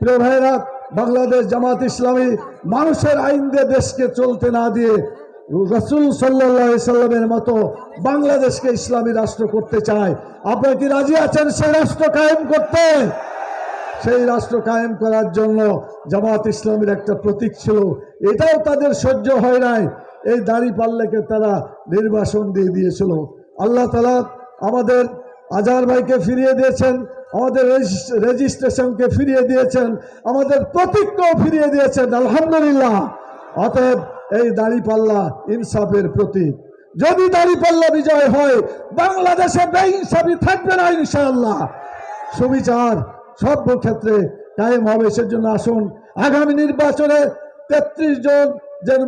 প্রিয় ভাইরা, বাংলাদেশ জামাত ইসলামী মানুষের আইন দিয়ে দেশকে চলতে না দিয়ে রসুল সাল্লাহ সাল্লামের মতো বাংলাদেশকে ইসলামী রাষ্ট্র করতে চায়। আপনারা কি রাজি আছেন সেই রাষ্ট্র কায়েম করতে? সেই রাষ্ট্র কায়েম করার জন্য জামাত ইসলামের একটা প্রতীক ছিল। এটাও তাদের সহ্য হয় নাই। এই দাড়ি পাল্লাকে তারা নির্বাসন দিয়ে দিয়েছিল। আল্লাহ তালা আমাদের আজহার ভাইকে ফিরিয়ে দিয়েছেন, আমাদের রেজিস- রেজিস্ট্রেশনকে ফিরিয়ে দিয়েছেন, আমাদের প্রতীককেও ফিরিয়ে দিয়েছেন, আলহামদুলিল্লাহ। অতএব এই দাড়িপাল্লা ইনসাফের প্রতীক। যদি দাড়িপাল্লা বিজয় হয়, বাংলাদেশে বেইনসাফি থাকবে না ইনশাআল্লাহ। সুবিচার সব ক্ষেত্রে কায়েম হবে, সেজন্য আসুন, আগামী নির্বাচনে তেত্রিশ জন যে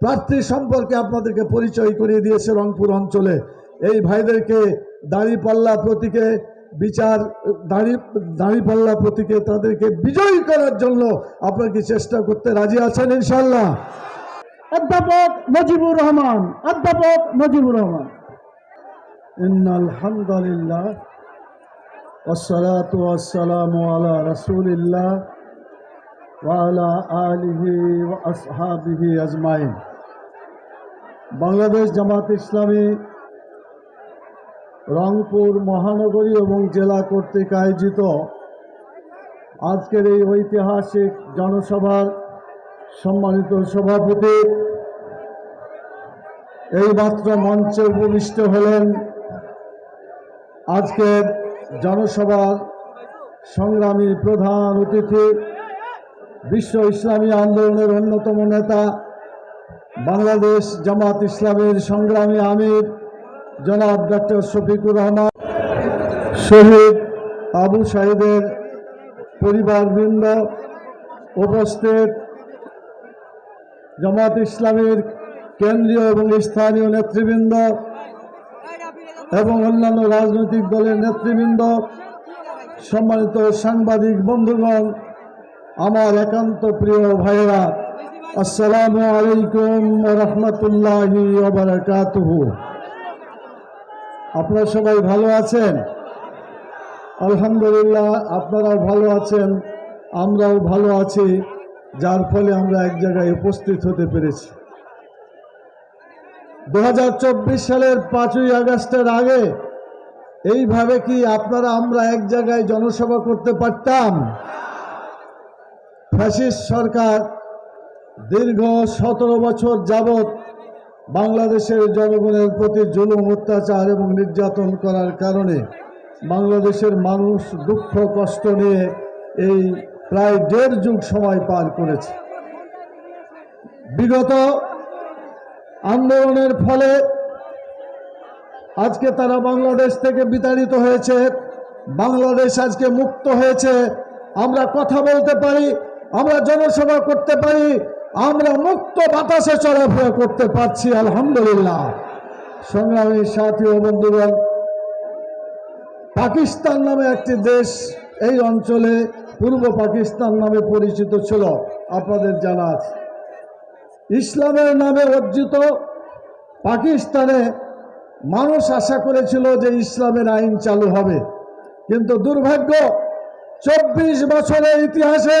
প্রার্থী সম্পর্কে আপনাদেরকে পরিচয় করিয়ে দিয়েছে রংপুর অঞ্চলে। এই ভাইদেরকে দাড়িপাল্লা প্রতীকে বিচার দাড়ি দাড়িপাল্লা প্রতীকে তাদেরকে বিজয়ী করার জন্য আপনার কি চেষ্টা করতে রাজি আছেন ইনশাল্লাহ অধ্যাপক নজিবুর রহমান অধ্যাপক নজিবুর রহমান إن الحمد لله والصلاة والسلام على رسول الله وعلى آله وأصحابه أجمعين বাংলাদেশ জামাত ইসলামী রংপুর মহানগরী এবং জেলা কর্তৃক আয়োজিত আজকের এই ঐতিহাসিক জনসভার সম্মানিত সভাপতি। এই মাত্র মঞ্চে উপবিষ্ট হলেন আজকের জনসভার সংগ্রামী প্রধান অতিথি, বিশ্ব ইসলামী আন্দোলনের অন্যতম নেতা, বাংলাদেশ জামাত ইসলামের সংগ্রামী আমির জনাব ডক্টর শফিকুর রহমান, শহীদ আবু সাহিদের পরিবারবৃন্দ উপস্থিত, জামাত ইসলামের কেন্দ্রীয় এবং স্থানীয় নেতৃবৃন্দ এবং অন্যান্য রাজনৈতিক দলের নেতৃবৃন্দ, সম্মানিত সাংবাদিক বন্ধুগণ, আমার একান্ত প্রিয় ভাইয়েরা, আসসালামু আলাইকুম রহমতুল্লাহি ওবরাকাতুহু আপনারা সবাই ভালো আছেন? আলহামদুলিল্লাহ, আপনারাও ভালো আছেন, আমরাও ভালো আছি, যার ফলে আমরা এক জায়গায় উপস্থিত হতে পেরেছি। দু হাজার চব্বিশ সালের পাঁচই আগস্টের আগে, এইভাবে কি আপনারা আমরা এক জায়গায় জনসভা করতে পারতাম? ফ্যাসিস্ট সরকার দীর্ঘ সতেরো বছর যাবৎ বাংলাদেশের জনগণের প্রতি জুলুম, অত্যাচার এবং নির্যাতন করার কারণে বাংলাদেশের মানুষ দুঃখ, কষ্ট নিয়ে এই প্রায় দেড় যুগ সময় পার করেছে। বিগত আন্দোলনের ফলে আজকে তারা বাংলাদেশ থেকে বিতাড়িত হয়েছে, বাংলাদেশ আজকে মুক্ত হয়েছে। আমরা কথা বলতে পারি, আমরা জনসভা করতে পারি আমরা মুক্ত বাতাসে চলাফেরা করতে পারছি, আলহামদুলিল্লাহ। সংগ্রামী সাথী ও বন্ধুগণ, পাকিস্তান নামে একটি দেশ এই অঞ্চলে পূর্ব পাকিস্তান নামে পরিচিত ছিল, আপনাদের জানা আছে। ইসলামের নামে অর্জিত পাকিস্তানে মানুষ আশা করেছিল যে ইসলামের আইন চালু হবে। কিন্তু দুর্ভাগ্য, চব্বিশ বছরের ইতিহাসে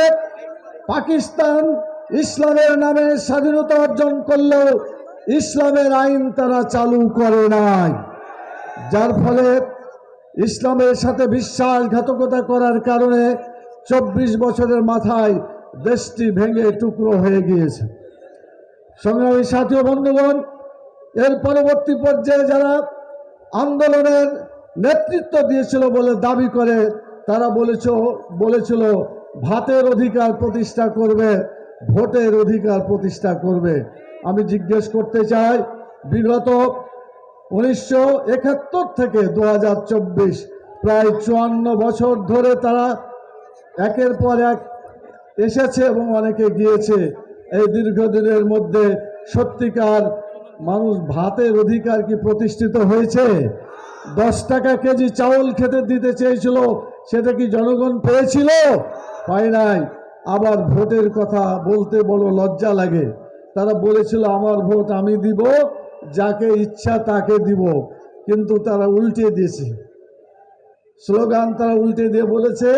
পাকিস্তান ইসলামের নামে স্বাধীনতা অর্জন করলেও ইসলামের আইন তারা চালু করে নাই। যার ফলে ইসলামের সাথে বিশ্বাসঘাতকতা করার কারণে চব্বিশ বছরের মাথায় দেশটি ভেঙে টুকরো হয়ে গিয়েছে। সংগ্রামী সাথী বন্ধুগণ, এর পরবর্তী পর্যায়ে যারা আন্দোলনের নেতৃত্ব দিয়েছিল বলে দাবি করে, তারা বলেছ, বলেছিল, ভাতের অধিকার প্রতিষ্ঠা করবে ভোটের অধিকার প্রতিষ্ঠা করবে। আমি জিজ্ঞেস করতে চাই, বিগত উনিশশো একাত্তর থেকে দু হাজার চব্বিশ, প্রায় চুয়ান্ন বছর ধরে তারা একের পর এক এসেছে এবং অনেকে গিয়েছে। এই দীর্ঘদিনের মধ্যে সত্যিকার মানুষ ভাতের অধিকার কি প্রতিষ্ঠিত হয়েছে? দশ টাকা কেজি চাউল খেতে দিতে চেয়েছিল, সেটা কি জনগণ পেয়েছিল? পায় নাই। আবার ভোটের কথা বলতে বড় লজ্জা লাগে। তারা বলেছিল, আমার ভোট আমি দিব, যাকে ইচ্ছা তাকে দিব। কিন্তু তারা উল্টে দিয়েছে। স্লোগান তারা উল্টে দিয়ে বলেছে,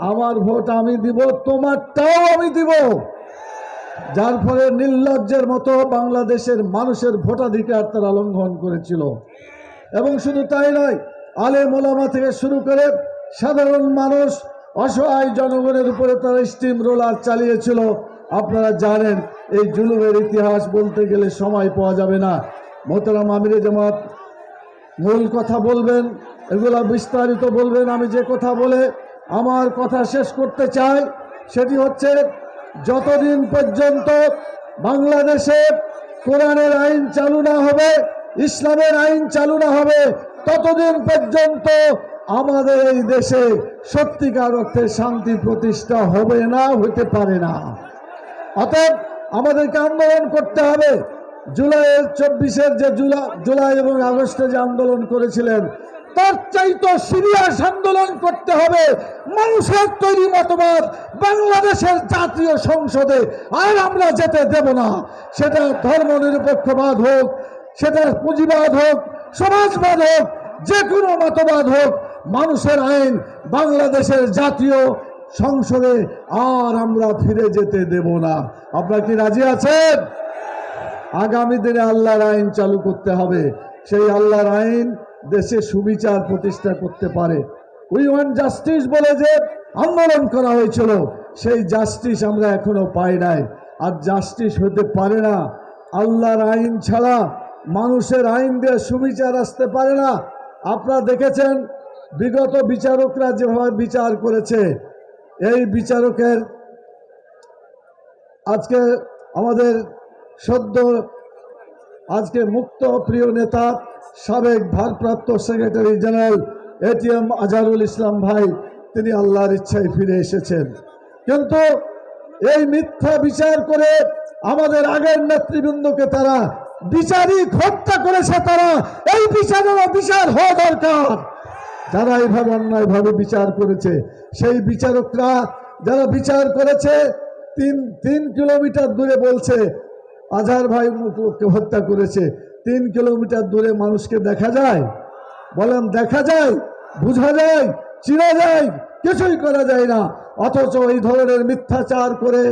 আমার ভোট আমি দিব, তোমারটাও আমি দিব। যার ফলে নির্লজ্জের মতো বাংলাদেশের মানুষের ভোটাধিকার তারা লঙ্ঘন করেছিল। এবং শুধু তাই নয় আলে মোলামা থেকে শুরু করে সাধারণ মানুষ অসহায় জনগণের উপরে তারা স্টিম রোলার চালিয়েছিল। আপনারা জানেন, এই জুলুমের ইতিহাস বলতে গেলে সময় পাওয়া যাবে না। মোহতারাম আমিরে জামাত মূল কথা বলবেন, এগুলা বিস্তারিত বলবেন, আমি যে কথা বলে আমার কথা শেষ করতে চাই, সেটি হচ্ছে যতদিন পর্যন্ত বাংলাদেশে কোরআনের আইন চালু না হবে, ইসলামের আইন চালু না হবে, ততদিন পর্যন্ত আমাদের এই দেশে সত্যিকার অর্থে শান্তি প্রতিষ্ঠা হবে না হতে পারে না। অতএব আমাদেরকে আন্দোলন করতে হবে। জুলাইয়ের চব্বিশের যে জুলাই জুলাই এবং আগস্টে যে আন্দোলন করেছিলেন, তার চাইতো সিরিয়াস আন্দোলন করতে হবে। মানুষের তৈরি মতবাদ বাংলাদেশের জাতীয় সংসদে আর আমরা যেতে দেব না। সেটা ধর্ম নিরপেক্ষবাদ হোক, সেটা পুঁজিবাদ হোক, সমাজবাদ হোক, যে কোনো মতবাদ হোক মানুষের আইন বাংলাদেশের জাতীয় সংসদে আর আমরা ফিরে যেতে দেব না। আপনারা কি রাজি আছেন? আগামী দিনে আল্লাহর আইন চালু করতে হবে। সেই আল্লাহর আইন দেশে সুবিচার প্রতিষ্ঠা করতে পারে। উই ওয়ান্ট জাস্টিস বলে যে আন্দোলন করা হয়েছিল, সেই জাস্টিস আমরা এখনও পাই নাই। আর জাস্টিস হতে পারে না। আল্লাহর আইন ছাড়া মানুষের আইন দিয়ে সুবিচার আসতে পারে না। আপনারা দেখেছেন বিগত বিচারকরা যেভাবে বিচার করেছে, এই বিচারকের আজকে আমাদের সদ্য আজকে মুক্ত প্রিয় নেতা, সাবেক ভারপ্রাপ্ত secretary general ATM Azharul Islam ভাই, তিনি আল্লাহর ইচ্ছায় ফিরে এসেছেন। কিন্তু এই মিথ্যা বিচার করে আমাদের আগের নেতৃবৃন্দকে তারা বিচারিক হত্যা করেছে, তারা এই বিচারের বিচার হওয়া দরকার। যারা এইভাবে অন্যায়ভাবে বিচার করেছে, সেই বিচারকরা যারা বিচার করেছে, তিন তিন কিলোমিটার দূরে বলছে, আজহার ভাই হত্যা করেছে। তিন কিলোমিটার দূরে মানুষকে দেখা যায়? বলেন, দেখা যায়, বোঝা যায়, চিনা যায়, কিছুই করা যায় না। অথচ এই ধরনের মিথ্যাচার করে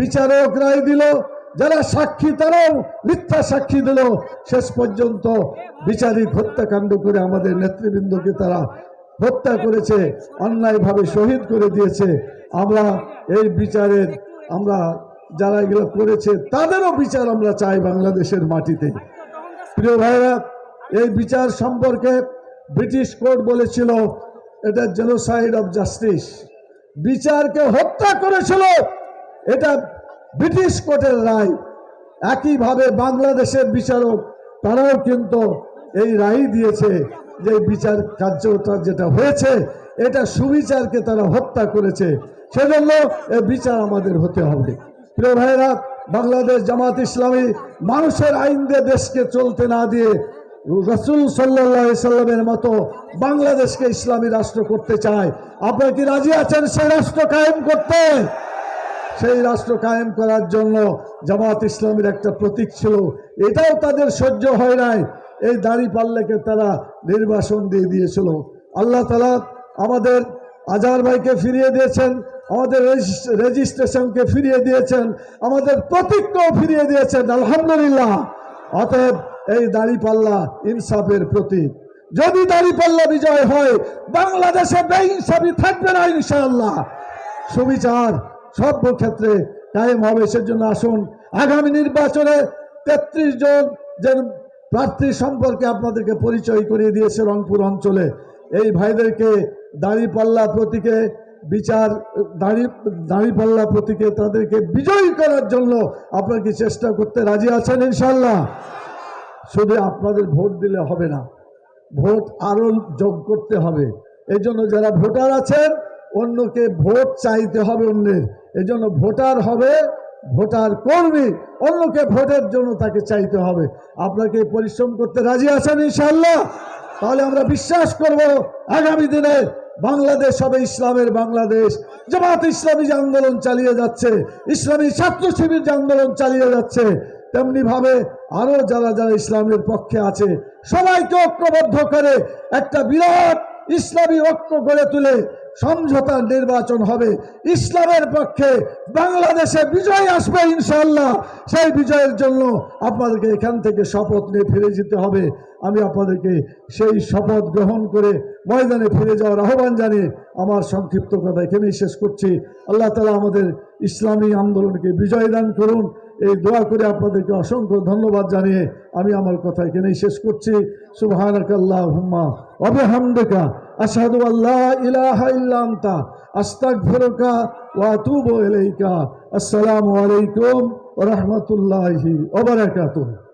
বিচারক রায় দিল যারা সাক্ষী তারাও মিথ্যা সাক্ষী দিল শেষ পর্যন্ত বিচারিক হত্যাকাণ্ড করে আমাদের নেতৃবৃন্দকে তারা হত্যা করেছে, অন্যায়ভাবে শহীদ করে দিয়েছে। আমরা এই বিচারের, আমরা যারা এগুলো করেছে, তাদেরও বিচার আমরা চাই বাংলাদেশের মাটিতে। প্রিয় ভাইরা এই বিচার সম্পর্কে ব্রিটিশ কোর্ট বলেছিল, এটা জেনোসাইড অফ জাস্টিস বিচারকে হত্যা করেছিল, এটা ব্রিটিশ কোর্টের রায়, একইভাবে বাংলাদেশের বিচারক, তারাও কিন্তু এই রায় দিয়েছে যে বিচার কার্যটা যেটা হয়েছে, এটা সুবিচারকে তারা হত্যা করেছে। সেজন্য এই বিচার আমাদের হতে হবে। প্রিয় ভাইরা বাংলাদেশ জামাত ইসলামী মানুষের আইন দিয়ে দেশকে চলতে না দিয়ে রসুল সাল্লাহ সাল্লামের মতো বাংলাদেশকে ইসলামী রাষ্ট্র করতে চায়। আপনারা কি রাজি আছেন? সেই রাষ্ট্র কায়েম করতে। সেই রাষ্ট্র কায়েম করার জন্য জামাত ইসলামের একটা প্রতীক ছিল। এটাও তাদের সহ্য হয় নাই। এই দাড়ি পাল্লাকে তারা নির্বাসন দিয়ে দিয়েছিল। আল্লাহ তালা আমাদের আজহার ভাইকে ফিরিয়ে দিয়েছেন, আমাদের রেজিস- রেজিস্ট্রেশনকে ফিরিয়ে দিয়েছেন, আমাদের প্রতীককেও ফিরিয়ে দিয়েছেন, আলহামদুলিল্লাহ। অতএব এই দাড়িপাল্লা ইনসাফের প্রতীক। যদি দাড়িপাল্লা বিজয় হয়, বাংলাদেশে বেইনসাফি থাকবে না ইনশাআল্লাহ। সুবিচার সর্বক্ষেত্রে কায়েম হবে সেজন্য আসুন। আগামী নির্বাচনে তেত্রিশ জন যে প্রার্থী সম্পর্কে আপনাদেরকে পরিচয় করিয়ে দিয়েছে রংপুর অঞ্চলে, এই ভাইদেরকে দাঁড়িপাল্লা প্রতীকে বিচার, দাঁড়ি, দাঁড়িপাল্লা প্রতীকে তাদেরকে বিজয়ী করার জন্য আপনারা কি চেষ্টা করতে রাজি আছেন ইনশাল্লাহ শুধু আপনাদের ভোট দিলে হবে না, ভোট আরও যোগ করতে হবে। এই জন্য যারা ভোটার আছেন, অন্যকে ভোট চাইতে হবে অন্যের। এই জন্য ভোটার হবে, ভোটার কর্মী, অন্যকে ভোটের জন্য তাকে চাইতে হবে। আপনাকে পরিশ্রম করতে রাজি আছেন ইনশাল্লাহ তাহলে আমরা বিশ্বাস করব, আগামী দিনে বাংলাদেশ হবে ইসলামের বাংলাদেশ। জামাত ইসলামী যে আন্দোলন চালিয়ে যাচ্ছে, ইসলামী ছাত্র শিবির যে আন্দোলন চালিয়ে যাচ্ছে তেমনি ভাবে আরও যারা যারা ইসলামের পক্ষে আছে, সবাইকে ঐক্যবদ্ধ করে একটা বিরাট ইসলামী ঐক্য গড়ে তুলে সমঝোতার নির্বাচন হবে। ইসলামের পক্ষে বাংলাদেশে বিজয় আসবে ইনশাল্লাহ সেই বিজয়ের জন্য আপনাদেরকে এখান থেকে শপথ নিয়ে ফিরে যেতে হবে। আমি আপনাদেরকে সেই শপথ গ্রহণ করে ময়দানে ফিরে যাওয়ার আহ্বান জানিয়ে আমার সংক্ষিপ্ত কথা এখানেই শেষ করছি। আল্লাহ তালা আমাদের ইসলামী আন্দোলনকে বিজয় দান করুন। এই দোয়া করে আপনাদেরকে অসংখ্য ধন্যবাদ জানিয়ে আমি আমার কথা এখানেই শেষ করছি। সুবহানাকাল্লাহ হুম্মা অবে হামদেকা আসাদু আল্লাহ ইলাহা ইল্লান্তা আস্তাগফিরুকা ওয়া আতুবু ইলাইকা। আসসালামু আলাইকুম রাহমাতুল্লাহি ওয়া বারাকাতুহু।